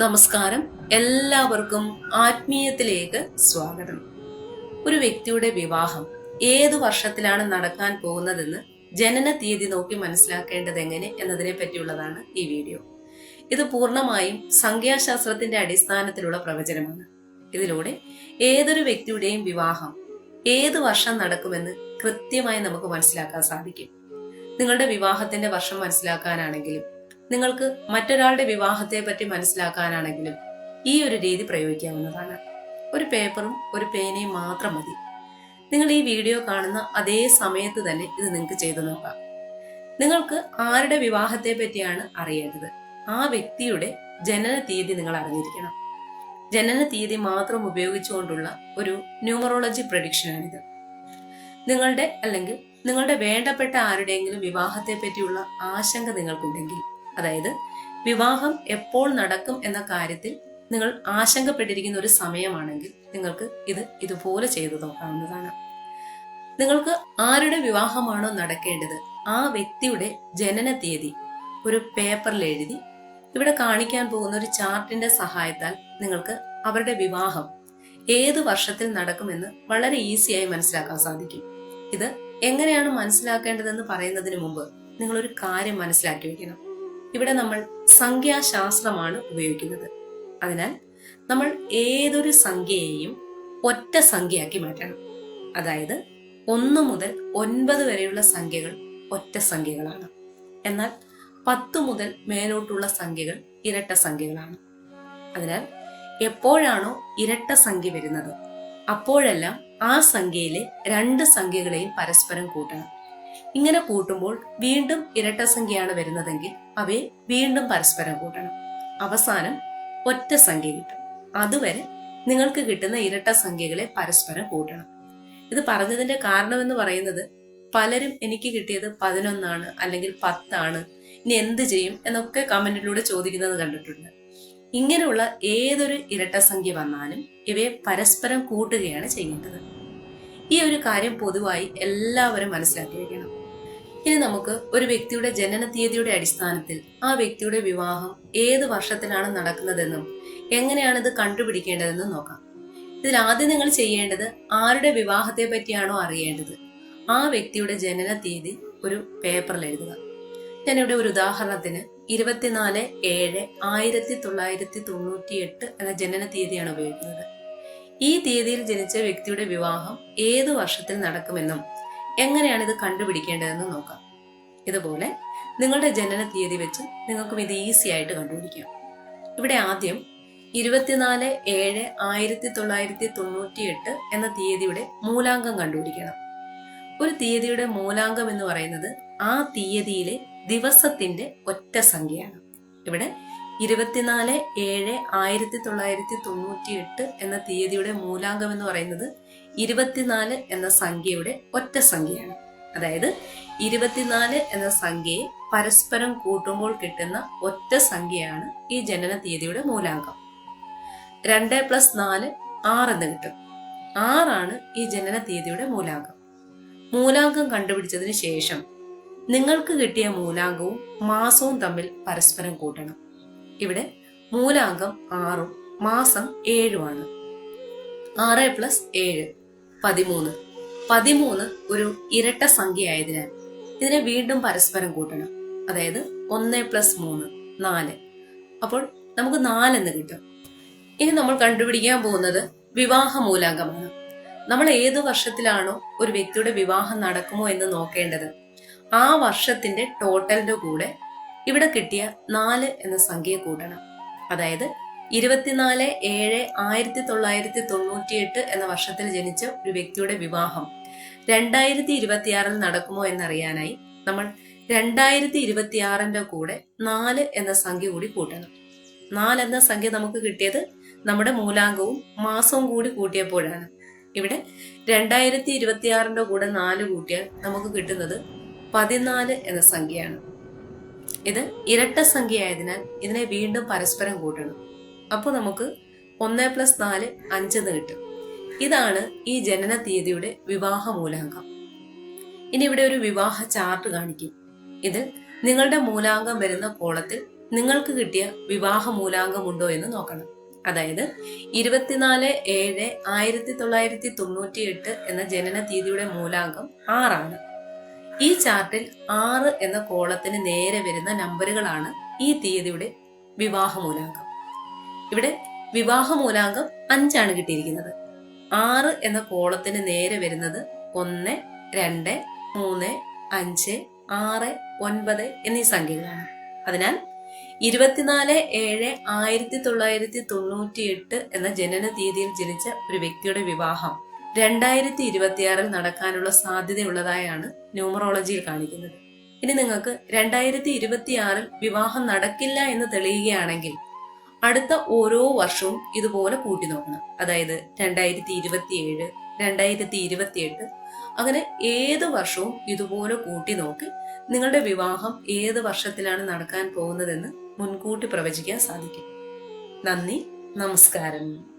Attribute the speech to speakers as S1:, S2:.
S1: നമസ്കാരം. എല്ലാവർക്കും ആത്മീയത്തിലേക്ക് സ്വാഗതം. ഒരു വ്യക്തിയുടെ വിവാഹം ഏത് വർഷത്തിലാണ് നടക്കാൻ പോകുന്നതെന്ന് ജനന തീയതി നോക്കി മനസ്സിലാക്കേണ്ടത് എങ്ങനെ എന്നതിനെ പറ്റിയുള്ളതാണ് ഈ വീഡിയോ. ഇത് പൂർണമായും സംഖ്യാശാസ്ത്രത്തിന്റെ അടിസ്ഥാനത്തിലുള്ള പ്രവചനമാണ്. ഇതിലൂടെ ഏതൊരു വ്യക്തിയുടെയും വിവാഹം ഏത് വർഷം നടക്കുമെന്ന് കൃത്യമായി നമുക്ക് മനസ്സിലാക്കാൻ സാധിക്കും. നിങ്ങളുടെ വിവാഹത്തിന്റെ വർഷം മനസ്സിലാക്കാനാണെങ്കിലും നിങ്ങൾക്ക് മറ്റൊരാളുടെ വിവാഹത്തെ പറ്റി മനസ്സിലാക്കാനാണെങ്കിലും ഈ ഒരു രീതി പ്രയോഗിക്കാവുന്നതാണ്. ഒരു പേപ്പറും ഒരു പേനയും മാത്രം മതി. നിങ്ങൾ ഈ വീഡിയോ കാണുന്ന അതേ സമയത്ത് തന്നെ ഇത് നിങ്ങൾക്ക് ചെയ്തു നോക്കാം. നിങ്ങൾക്ക് ആരുടെ വിവാഹത്തെ പറ്റിയാണ് അറിയേണ്ടത്? ആ വ്യക്തിയുടെ ജനന തീയതി നിങ്ങൾ അറിഞ്ഞിരിക്കണം. ജനന തീയതി മാത്രം ഉപയോഗിച്ചുകൊണ്ടുള്ള ഒരു ന്യൂമറോളജി പ്രഡിക്ഷനാണിത്. നിങ്ങളുടെ അല്ലെങ്കിൽ നിങ്ങളുടെ വേണ്ടപ്പെട്ട ആരുടെയെങ്കിലും വിവാഹത്തെ പറ്റിയുള്ള ആശങ്ക നിങ്ങൾക്കുണ്ടെങ്കിൽ അതായത് വിവാഹം എപ്പോൾ നടക്കും എന്ന കാര്യത്തിൽ നിങ്ങൾ ആശങ്കപ്പെട്ടിരിക്കുന്ന ഒരു സമയമാണെങ്കിൽ നിങ്ങൾക്ക് ഇത് ഇതുപോലെ ചെയ്തു നോക്കാവുന്നതാണ്. നിങ്ങൾക്ക് ആരുടെ വിവാഹമാണോ നടക്കേണ്ടത് ആ വ്യക്തിയുടെ ജനന തീയതി ഒരു പേപ്പറിൽ എഴുതി ഇവിടെ കാണിക്കാൻ പോകുന്ന ഒരു ചാർട്ടിന്റെ സഹായത്താൽ നിങ്ങൾക്ക് അവരുടെ വിവാഹം ഏത് വർഷത്തിൽ നടക്കുമെന്ന് വളരെ ഈസിയായി മനസ്സിലാക്കാൻ സാധിക്കും. ഇത് എങ്ങനെയാണ് മനസ്സിലാക്കേണ്ടതെന്ന് പറയുന്നതിന് മുമ്പ് നിങ്ങൾ ഒരു കാര്യം മനസ്സിലാക്കി വെക്കണം. ഇവിടെ നമ്മൾ സംഖ്യാശാസ്ത്രമാണ് ഉപയോഗിക്കുന്നത്. അതിനാൽ നമ്മൾ ഏതൊരു സംഖ്യയെയും ഒറ്റ സംഖ്യയാക്കി മാറ്റണം. അതായത് ഒന്ന് മുതൽ ഒൻപത് വരെയുള്ള സംഖ്യകൾ ഒറ്റ സംഖ്യകളാണ്. എന്നാൽ പത്ത് മുതൽ മേലോട്ടുള്ള സംഖ്യകൾ ഇരട്ട സംഖ്യകളാണ്. അതിനാൽ എപ്പോഴാണോ ഇരട്ട സംഖ്യ വരുന്നത് അപ്പോഴെല്ലാം ആ സംഖ്യയിലെ രണ്ട് സംഖ്യകളെയും പരസ്പരം കൂട്ടണം. ഇങ്ങനെ കൂട്ടുമ്പോൾ വീണ്ടും ഇരട്ട സംഖ്യയാണ് വരുന്നതെങ്കിൽ അവയെ വീണ്ടും പരസ്പരം കൂട്ടണം. അവസാനം ഒറ്റ സംഖ്യ കിട്ടും. അതുവരെ നിങ്ങൾക്ക് കിട്ടുന്ന ഇരട്ട സംഖ്യകളെ പരസ്പരം കൂട്ടണം. ഇത് പറഞ്ഞതിന്റെ കാരണമെന്ന് പറയുന്നത് പലരും എനിക്ക് കിട്ടിയത് പതിനൊന്നാണ് അല്ലെങ്കിൽ പത്താണ് ഇനി എന്ത് ചെയ്യും എന്നൊക്കെ കമന്റിലൂടെ ചോദിക്കുന്നത് കണ്ടിട്ടുണ്ട്. ഇങ്ങനെയുള്ള ഏതൊരു ഇരട്ട സംഖ്യ വന്നാലും ഇവയെ പരസ്പരം കൂട്ടുകയാണ് ചെയ്യേണ്ടത് ഈ ഒരു കാര്യം പൊതുവായി എല്ലാവരും മനസ്സിലാക്കി വെക്കണം ഇനി നമുക്ക് ഒരു വ്യക്തിയുടെ ജനന തീയതിയുടെ അടിസ്ഥാനത്തിൽ ആ വ്യക്തിയുടെ വിവാഹം ഏത് വർഷത്തിലാണ് നടക്കുന്നതെന്നും എങ്ങനെയാണ് ഇത് കണ്ടുപിടിക്കേണ്ടതെന്നും നോക്കാം. ഇതിൽ ആദ്യം നിങ്ങൾ ചെയ്യേണ്ടത് ആരുടെ വിവാഹത്തെ പറ്റിയാണോ അറിയേണ്ടത്? ആ വ്യക്തിയുടെ ജനന തീയതി ഒരു പേപ്പറിൽ എഴുതുക. ഞാനിവിടെ ഒരു ഉദാഹരണത്തിന് ഇരുപത്തിനാല് ഏഴ് ആയിരത്തി തൊള്ളായിരത്തി തൊണ്ണൂറ്റി എട്ട് എന്ന ജനന തീയതിയാണ് ഉപയോഗിക്കുന്നത്. ഈ തീയതിയിൽ ജനിച്ച വ്യക്തിയുടെ വിവാഹം ഏത് വർഷത്തിൽ നടക്കുമെന്നും എങ്ങനെയാണ് ഇത് കണ്ടുപിടിക്കേണ്ടതെന്ന് നോക്കാം. ഇതുപോലെ നിങ്ങളുടെ ജനന തീയതി വെച്ച് നിങ്ങൾക്കും ഇത് ഈസി ആയിട്ട് കണ്ടുപിടിക്കാം. ഇവിടെ ആദ്യം ഇരുപത്തിനാല് ഏഴ് ആയിരത്തി തൊള്ളായിരത്തി തൊണ്ണൂറ്റി എട്ട് എന്ന തീയതിയുടെ മൂലാങ്കം കണ്ടുപിടിക്കണം. ഒരു തീയതിയുടെ മൂലാങ്കം എന്ന് പറയുന്നത് ആ തീയതിയിലെ ദിവസത്തിന്റെ ഒറ്റ സംഖ്യയാണ്. ഇവിടെ ഇരുപത്തിനാല് ഏഴ് ആയിരത്തി തൊള്ളായിരത്തി തൊണ്ണൂറ്റി എട്ട് എന്ന തീയതിയുടെ മൂലാങ്കം എന്ന് പറയുന്നത് ഇരുപത്തിനാല് എന്ന സംഖ്യയുടെ ഒറ്റ സംഖ്യയാണ്. അതായത് ഇരുപത്തിനാല് എന്ന സംഖ്യയെ പരസ്പരം കൂട്ടുമ്പോൾ കിട്ടുന്ന ഒറ്റ സംഖ്യയാണ് ഈ ജനന തീയതിയുടെ മൂലാങ്കം. രണ്ട് പ്ലസ് നാല് ആറ് എന്ന് കിട്ടും. ആറാണ് ഈ ജനന തീയതിയുടെ മൂലാങ്കം. മൂലാങ്കം കണ്ടുപിടിച്ചതിന് ശേഷം നിങ്ങൾക്ക് കിട്ടിയ മൂലാങ്കവും മാസവും തമ്മിൽ പരസ്പരം കൂട്ടണം. ഇവിടെ മൂലാങ്കം ആറും മാസം ഏഴുമാണ്. ആറ് പ്ലസ് ഏഴ്. പതിമൂന്ന്. പതിമൂന്ന് ഒരു ഇരട്ട സംഖ്യ ആയതിനാൽ ഇതിനെ വീണ്ടും പരസ്പരം കൂട്ടണം. അതായത് ഒന്ന് പ്ലസ് മൂന്ന് നാല്. അപ്പോൾ നമുക്ക് നാലെന്ന് കിട്ടും. ഇനി നമ്മൾ കണ്ടുപിടിക്കാൻ പോകുന്നത് വിവാഹ മൂലാങ്കമാണ്. നമ്മൾ ഏത് വർഷത്തിലാണോ ഒരു വ്യക്തിയുടെ വിവാഹം നടക്കുമോ എന്ന് നോക്കേണ്ടത് ആ വർഷത്തിന്റെ ടോട്ടലിന്റെ കൂടെ ഇവിടെ കിട്ടിയ നാല് എന്ന സംഖ്യ കൂട്ടണം. അതായത് ഇരുപത്തിനാല് ഏഴ് ആയിരത്തി തൊള്ളായിരത്തി തൊണ്ണൂറ്റിയെട്ട് എന്ന വർഷത്തിൽ ജനിച്ച ഒരു വ്യക്തിയുടെ വിവാഹം രണ്ടായിരത്തി ഇരുപത്തിയാറിൽ നടക്കുമോ എന്നറിയാനായി നമ്മൾ രണ്ടായിരത്തി ഇരുപത്തിയാറിന്റെ കൂടെ നാല് എന്ന സംഖ്യ കൂടി കൂട്ടണം. നാല് എന്ന സംഖ്യ നമുക്ക് കിട്ടിയത് നമ്മുടെ മൂലാങ്കവും മാസവും കൂടി കൂട്ടിയപ്പോഴാണ്. ഇവിടെ രണ്ടായിരത്തി ഇരുപത്തിയാറിന്റെ കൂടെ നാല് കൂട്ടിയാൽ നമുക്ക് കിട്ടുന്നത് പതിനാല് എന്ന സംഖ്യയാണ്. ഇത് ഇരട്ട സംഖ്യ ആയതിനാൽ ഇതിനെ വീണ്ടും പരസ്പരം കൂട്ടണം. അപ്പോൾ നമുക്ക് ഒന്ന് പ്ലസ് നാല് അഞ്ചെന്ന് കിട്ടും. ഇതാണ് ഈ ജനന തീയതിയുടെ വിവാഹ മൂലാങ്കം ഇനി ഇവിടെ ഒരു വിവാഹ ചാർട്ട് കാണിക്കും. ഇത് നിങ്ങളുടെ മൂലാങ്കം വരുന്ന കോളത്തിൽ നിങ്ങൾക്ക് കിട്ടിയ വിവാഹ മൂലാങ്കമുണ്ടോ എന്ന് നോക്കണം. അതായത് ഇരുപത്തിനാല് ഏഴ് ആയിരത്തി തൊള്ളായിരത്തി തൊണ്ണൂറ്റി എട്ട് എന്ന ജനന തീയതിയുടെ മൂലാങ്കം ആറാണ്. ഈ ചാർട്ടിൽ ആറ് എന്ന കോളത്തിന് നേരെ വരുന്ന നമ്പറുകളാണ് ഈ തീയതിയുടെ വിവാഹ മൂലാങ്കം ഇവിടെ വിവാഹ മൂലാങ്കം അഞ്ചാണ് കിട്ടിയിരിക്കുന്നത്. ആറ് എന്ന കോളത്തിന് നേരെ വരുന്നത് ഒന്ന് രണ്ട് മൂന്ന് അഞ്ച് ആറ് ഒൻപത് എന്നീ സംഖ്യകളാണ്. അതിനാൽ ഇരുപത്തിനാല് ഏഴ് ആയിരത്തി തൊള്ളായിരത്തി തൊണ്ണൂറ്റി എട്ട് എന്ന ജനന തീയതിയിൽ ജനിച്ച ഒരു വ്യക്തിയുടെ വിവാഹം രണ്ടായിരത്തി ഇരുപത്തിയാറിൽ നടക്കാനുള്ള സാധ്യതയുള്ളതായാണ് ന്യൂമറോളജിയിൽ കാണിക്കുന്നത്. ഇനി നിങ്ങൾക്ക് രണ്ടായിരത്തി ഇരുപത്തിയാറിൽ വിവാഹം നടക്കില്ല എന്ന് തെളിയുകയാണെങ്കിൽ അടുത്ത ഓരോ വർഷവും ഇതുപോലെ കൂട്ടി നോക്കണം. അതായത് രണ്ടായിരത്തി ഇരുപത്തിയേഴ് രണ്ടായിരത്തി ഇരുപത്തിയെട്ട് അങ്ങനെ ഏത് വർഷവും ഇതുപോലെ കൂട്ടി നോക്കി നിങ്ങളുടെ വിവാഹം ഏത് വർഷത്തിലാണ് നടക്കാൻ പോകുന്നതെന്ന് മുൻകൂട്ടി പ്രവചിക്കാൻ സാധിക്കും. നന്ദി നമസ്കാരം.